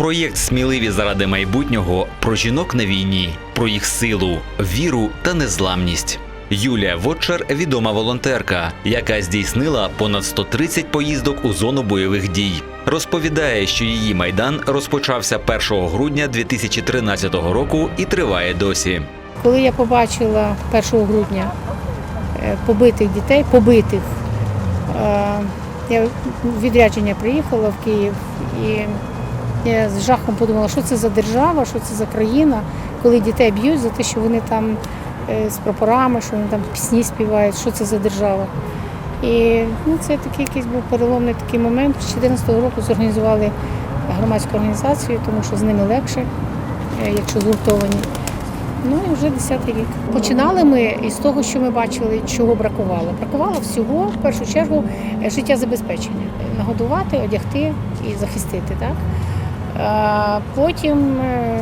Проєкт Сміливі заради майбутнього про жінок на війні, про їх силу, віру та незламність. Юлія Вотчер відома волонтерка, яка здійснила понад 130 поїздок у зону бойових дій. Розповідає, що її майдан розпочався 1 грудня 2013 року і триває досі. Коли я побачила 1 грудня е, побитих дітей, побитих, е, я відрядження приїхала в Київ і я з жахом подумала, що це за держава, що це за країна, коли дітей б'ють за те, що вони там е, з прапорами, що вони там пісні співають, що це за держава. І ну, це такий якийсь був переломний такий момент. З 2014 року зорганізували громадську організацію, тому що з ними легше, е, якщо згуртовані. Ну і вже 10 рік. Починали ми із того, що ми бачили, чого бракувало. Бракувало всього, в першу чергу, е, життєзабезпечення. Нагодувати, одягти і захистити. Так? Потім е,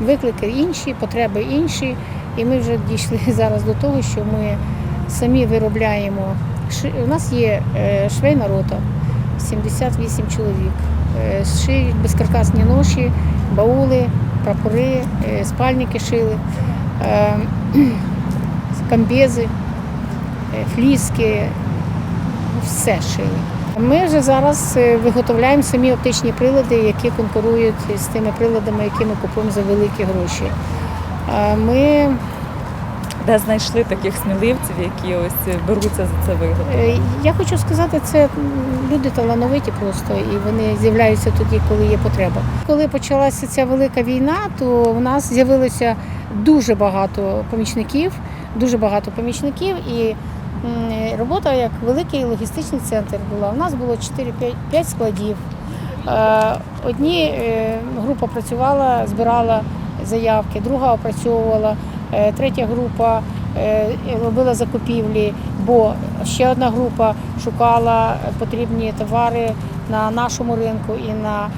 виклики інші, потреби інші. І ми вже дійшли зараз до того, що ми самі виробляємо. У нас є е, швейна рота, 78 чоловік. Е, Шиють безкаркасні ноші, баули, прапори, спальники шили, камбези, фліски, все шили. Ми вже зараз е, виготовляємо самі оптичні прилади, які конкурують з тими приладами, які ми купуємо за великі гроші. Ми Де знайшли таких сміливців, які ось беруться за це вигоду? Е, Я хочу сказати, це люди талановиті просто, і вони з'являються тоді, коли є потреба. Коли почалася ця велика війна, то в нас з'явилося дуже багато помічників, дуже багато помічників, і робота як великий логістичний центр була. У нас було 4-5 складів. Е, Одні е, група працювала, збирала заявки, друга опрацьовувала, е, третя група робила закупівлі, бо ще одна група шукала потрібні товари на нашому ринку і на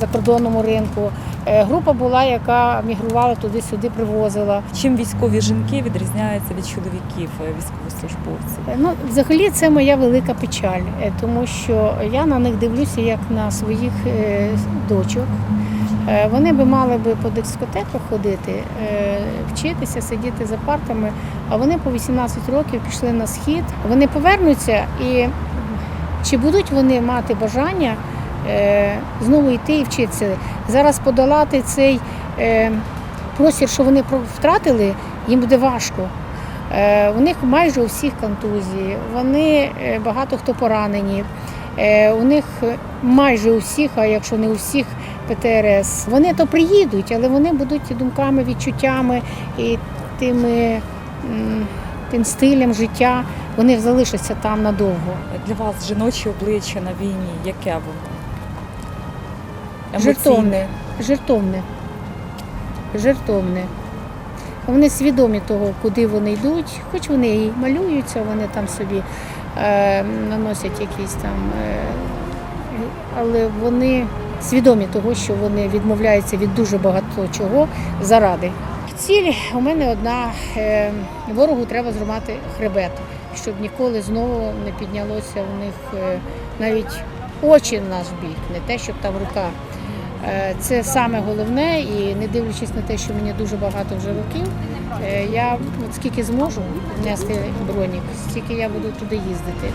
закордонному ринку. Е, Група була, яка мігрувала туди-сюди, привозила. Чим військові жінки відрізняються від чоловіків е, військовослужбовців? Е, Ну, взагалі, це моя велика печаль, е, тому що я на них дивлюся як на своїх е, дочок. Е, Вони би мали би по дискотеках ходити, е, вчитися, сидіти за партами, а вони по 18 років пішли на схід. Вони повернуться і чи будуть вони мати бажання е, знову йти і вчитися? Зараз подолати цей е, простір, що вони втратили, їм буде важко. Е, У них майже у всіх контузії, вони е, багато хто поранені. Е, У них майже у всіх, а якщо не у всіх, ПТРС. Вони то приїдуть, але вони будуть думками, відчуттями і тими, тим стилем життя. Вони залишаться там надовго. Для вас жіноче обличчя на війні, яке воно? Жертовне, жертовне, жертовне. Вони свідомі того, куди вони йдуть, хоч вони і малюються, вони там собі е, наносять якісь там, е, але вони свідомі того, що вони відмовляються від дуже багато чого заради. Ціль у мене одна: е, ворогу треба зламати хребет, щоб ніколи знову не піднялося у них е, навіть очі в наш бік, не те, щоб там рука. Е, Це саме головне, і не дивлячись на те, що мені дуже багато вже років, е, я от скільки зможу нести бронік, стільки я буду туди їздити.